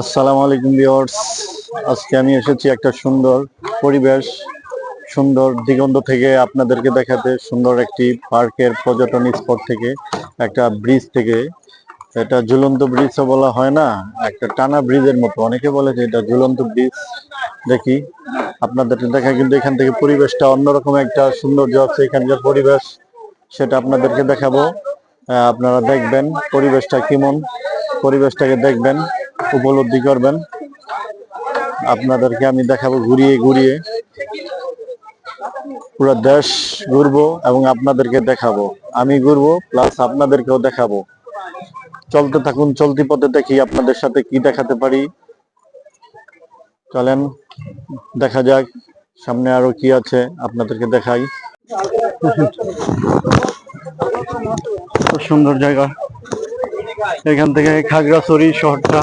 আসসালামু আলাইকুম ভিউয়ার্স। আজকে আমি এসেছি একটা সুন্দর পরিবেশ, সুন্দর দিগন্ত থেকে আপনাদেরকে দেখাতে, সুন্দর একটি পার্কের পর্যটন স্পট থেকে, একটা ব্রিজ থেকে। এটা ঝুলন্ত ব্রিজও বলা হয় না, একটা টানা ব্রিজের মতো। অনেকে বলে যে এটা ঝুলন্ত ব্রিজ। দেখি আপনাদেরকে দেখা কিন্তু এখান থেকে পরিবেশটা অন্যরকম একটা সৌন্দর্য আছে, এখানকার পরিবেশ, সেটা আপনাদেরকে দেখাবো। আপনারা দেখবেন পরিবেশটা কেমন। পরিবেশটাকে দেখবেন, উপলব্ধি করবেন। আপনাদেরকে আমি দেখাবো ঘুরিয়ে ঘুরিয়ে। পুরো দেশ ঘুরবো এবং আপনাদেরকে দেখাবো। আমি ঘুরবো প্লাস আপনাদেরকেও দেখাবো। চলতে থাকুন, চলতি পথে দেখি আপনাদের সাথে কি দেখাতে পারি। চলেন, দেখা যাক সামনে আরও কি আছে, আপনাদেরকে দেখাই। খুব সুন্দর জায়গা। এখান থেকে খাগড়াছড়ি শহরটা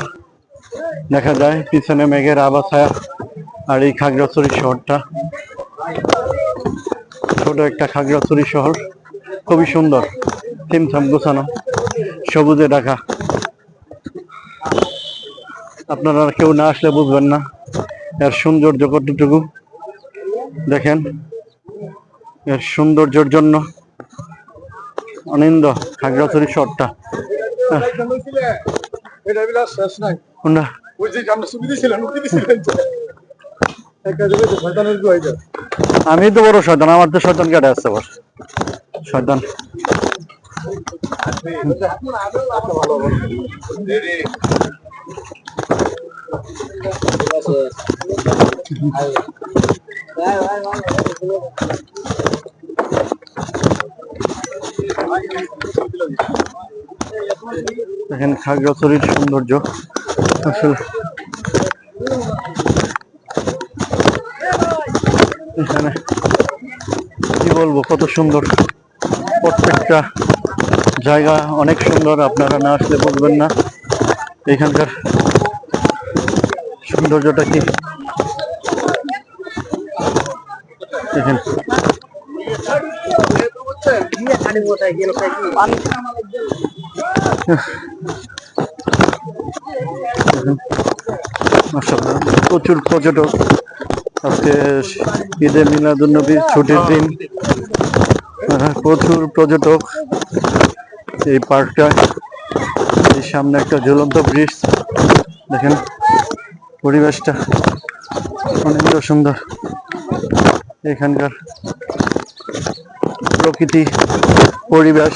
দেখা যায়, পিছনে মেঘের আবাছায়া আর এই খাগড়াছড়ি শহরটা। ছোট একটা খাগড়াছড়ি শহর, খুবই সুন্দর, থিমথাম গোছানো, সবুজে ঢাকা। আপনারা কেউ না আসলে বুঝবেন না, এর সৌন্দর্য কতটুকু। দেখেন, এর সৌন্দর্যের জন্য আনন্দ খাগড়াছড়ি শহরটা। এটা বিলাস শেষ নাই। কোনটা? ওই যে আমরা সুবিধা ছিলেন উঠে দিয়েছিলেন একটা জায়গায় তো শয়তানের দুয়াই যায় আমি তো বড় শয়তান আমার তো শয়তান কেটে আসছে বস। শয়তান। দেখেন খাগড়াছড়ির সৌন্দর্য। আসলে এখানে কি বলব, কত সুন্দর। প্রত্যেকটা জায়গা অনেক সুন্দর, আপনারা না আসলে বুঝবেন না। এখানকার সৌন্দর্যটা কি? দেখেন। প্রচুর পর্যটক। আজকে ঈদে মিলাদুন্নবী ছুটির দিন। আহ, প্রচুর পর্যটক এই পার্কটা এই সামনে একটা ঝুলন্ত ব্রিজ। দেখেন পরিবেশটা অনেক সুন্দর। এখানকার প্রকৃতি পরিবেশ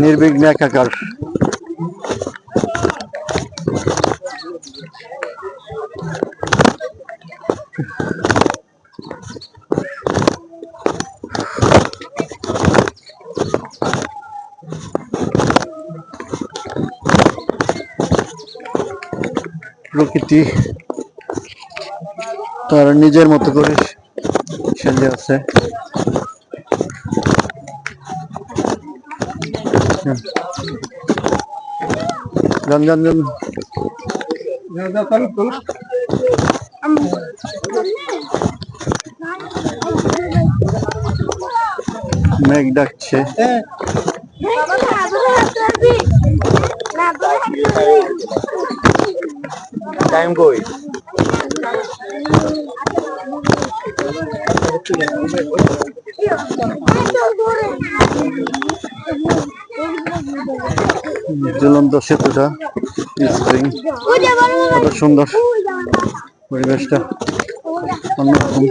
নির্বিঘ্নে একাকার। প্রকৃতি তার নিজের মতো করে সেজে আছে। যান যান যান মেঘ ডাকছে টাইম কই ঝুলন্ত সেতুটা স্প্রিং। কত সুন্দর পরিবেশটা। অন্যরকম।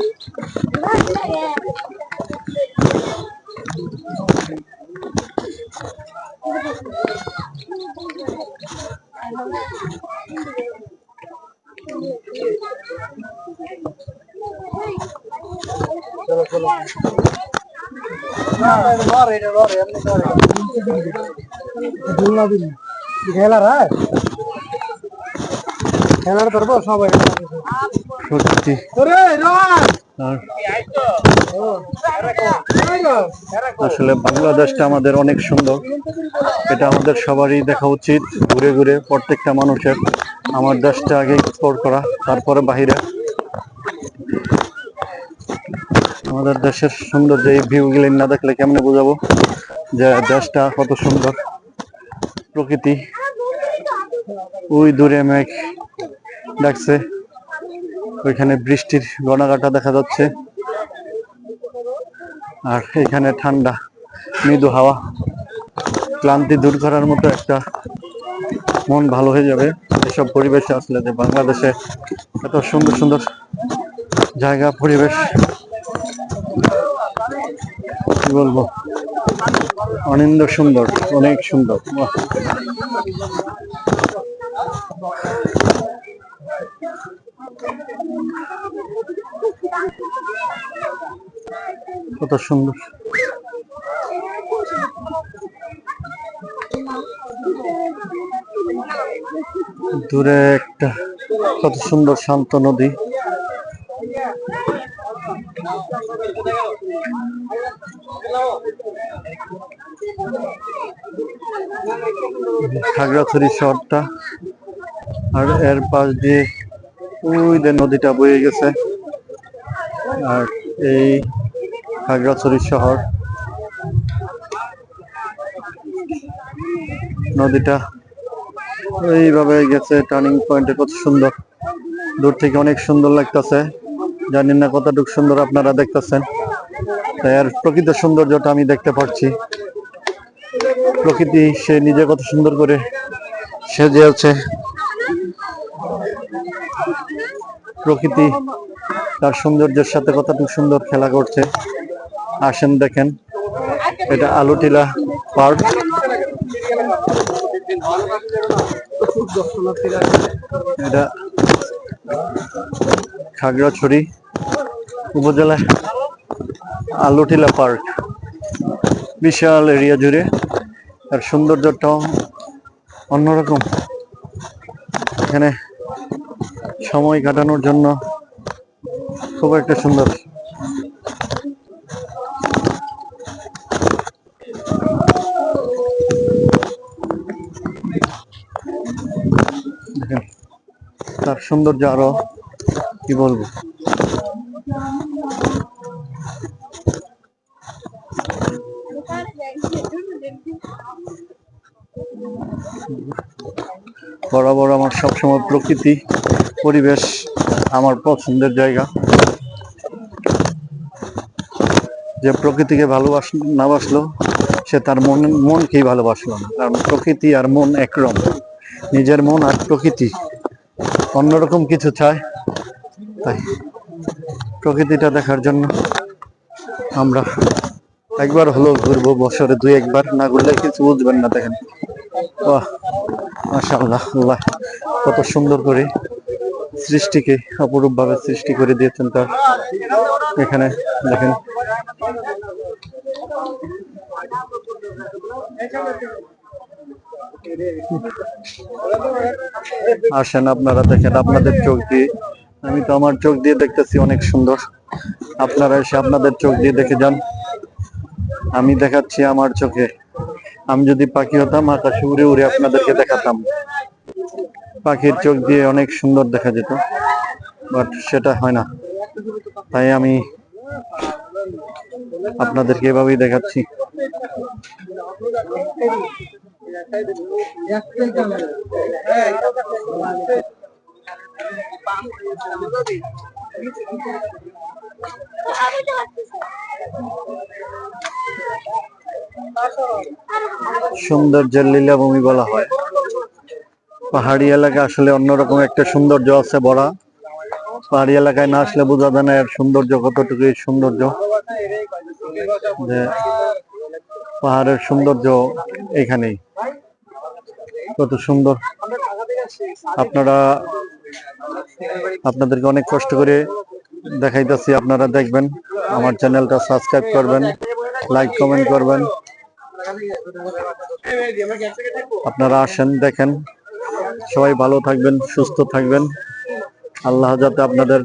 আসলে বাংলাদেশটা আমাদের অনেক সুন্দর। এটা আমাদের সবারই দেখা উচিত, ঘুরে ঘুরে প্রত্যেকটা মানুষের। আমার দেশটা আগে এক্সপ্লোর করা, তারপরে বাহিরে। আমাদের দেশের সৌন্দর্য, এই ভিউগুলি না দেখলে কেমনে বোঝাবো? যে দেশটা কত সুন্দর। প্রকৃতি। ওই দূরে মেঘ ডাকছে। ওইখানে বৃষ্টির গণাঘাটা দেখা যাচ্ছে। আর এখানে ঠান্ডা, মৃদু হাওয়া। ক্লান্তি দূর করার মতো একটা মন ভালো হয়ে যাবে। এসব পরিবেশে আসলে যে বাংলাদেশে এত সুন্দর সুন্দর জায়গা, পরিবেশ কি বলব? অনিন্দ সুন্দর অনেক সুন্দর। কত সুন্দর। দূরে একটা কত সুন্দর শান্ত নদী। খাগড়াছড়ি শহরটা, আর এর পাশ দিয়ে ওই যে নদীটা বয়ে গেছে। আর এই খাগড়াছড়ি শহর, নদীটা এইভাবে গেছে টার্নিং পয়েন্টে কত সুন্দর। দূর থেকে অনেক সুন্দর লাগতেছে। জানি না কতটুকু সুন্দর আপনারা দেখতেছেন। আর প্রকৃত সৌন্দর্যটা আমি দেখতে পাচ্ছি প্রকৃতি, সে নিজে কত সুন্দর করে সেজে আছে। প্রকৃতি তার সৌন্দর্যের সাথে কতটুকু সুন্দর খেলা করছে। আসেন দেখেন, এটা আলুটিলা পার্ক। এটা খাগড়াছড়ি। উপজেলা আলুটিলা পার্ক। বিশাল এরিয়া জুড়ে আর সৌন্দর্যটাও অন্যরকম। এখানে সময় কাটানোর জন্য খুব একটা সুন্দর। তার সৌন্দর্য আরও কি বলব? বরাবর আমার সবসময় প্রকৃতি, পরিবেশ আমার পছন্দের জায়গা। যে প্রকৃতিকে ভালোবাস, না বাসলো, সে তার মন, মনকেই ভালোবাসলো না। কারণ প্রকৃতি আর মন একরকম। নিজের মন আর প্রকৃতি অন্যরকম কিছু চায়, তাই। প্রকৃতিটা দেখার জন্য আমরা একবার হলো ঘুরবো বছরে দুই একবার, না ঘুরলে কিছু বুঝবেন না দেখেন। বাহ, মাশাআল্লাহ, আল্লাহ, কত সুন্দর করে সৃষ্টিকে অপরূপ ভাবে সৃষ্টি করে দিয়েছেন তার। এখানে দেখেন, আসেন আপনারা দেখেন, আপনাদের চোখ দিয়ে আমি তো আমার চোখ দিয়ে দেখতেছি অনেক সুন্দর আপনারা এসে আপনাদের চোখ দিয়ে দেখে যান আমি দেখাচ্ছি আমার চোখে আমি যদি পাখি হতাম আকাশে উড়ে উড়ে আপনাদেরকে দেখাতাম পাখির চোখ দিয়ে অনেক সুন্দর দেখা যেত বাট সেটা হয় না তাই আমি আপনাদেরকে এভাবেই দেখাচ্ছি সৌন্দর্যের লীলাভূমি বলা হয়। পাহাড়ি এলাকা আসলে অন্যরকম একটা সৌন্দর্য আছে বড়া। পাহাড়ি এলাকায় না আসলে বোঝা যায় না এর সৌন্দর্য কতটুকু সৌন্দর্য। যে পাহাড়ের সৌন্দর্য এখানেই। কত সুন্দর। আপনারা আপনাদেরকে অনেক কষ্ট করে দেখাইতেছি, আপনারা দেখবেন। আমার চ্যানেলটা সাবস্ক্রাইব করবেন লাইক কমেন্ট করবেন। আপনারা আসেন, দেখেন। সবাই ভালো থাকবেন, সুস্থ থাকবেন। আল্লাহ যাতে আপনাদের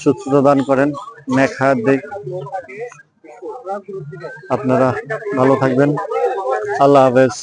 সুস্থতা দান করেন, নেক দিক। আপনারা ভালো থাকবেন। আল্লাহ হাফেজ।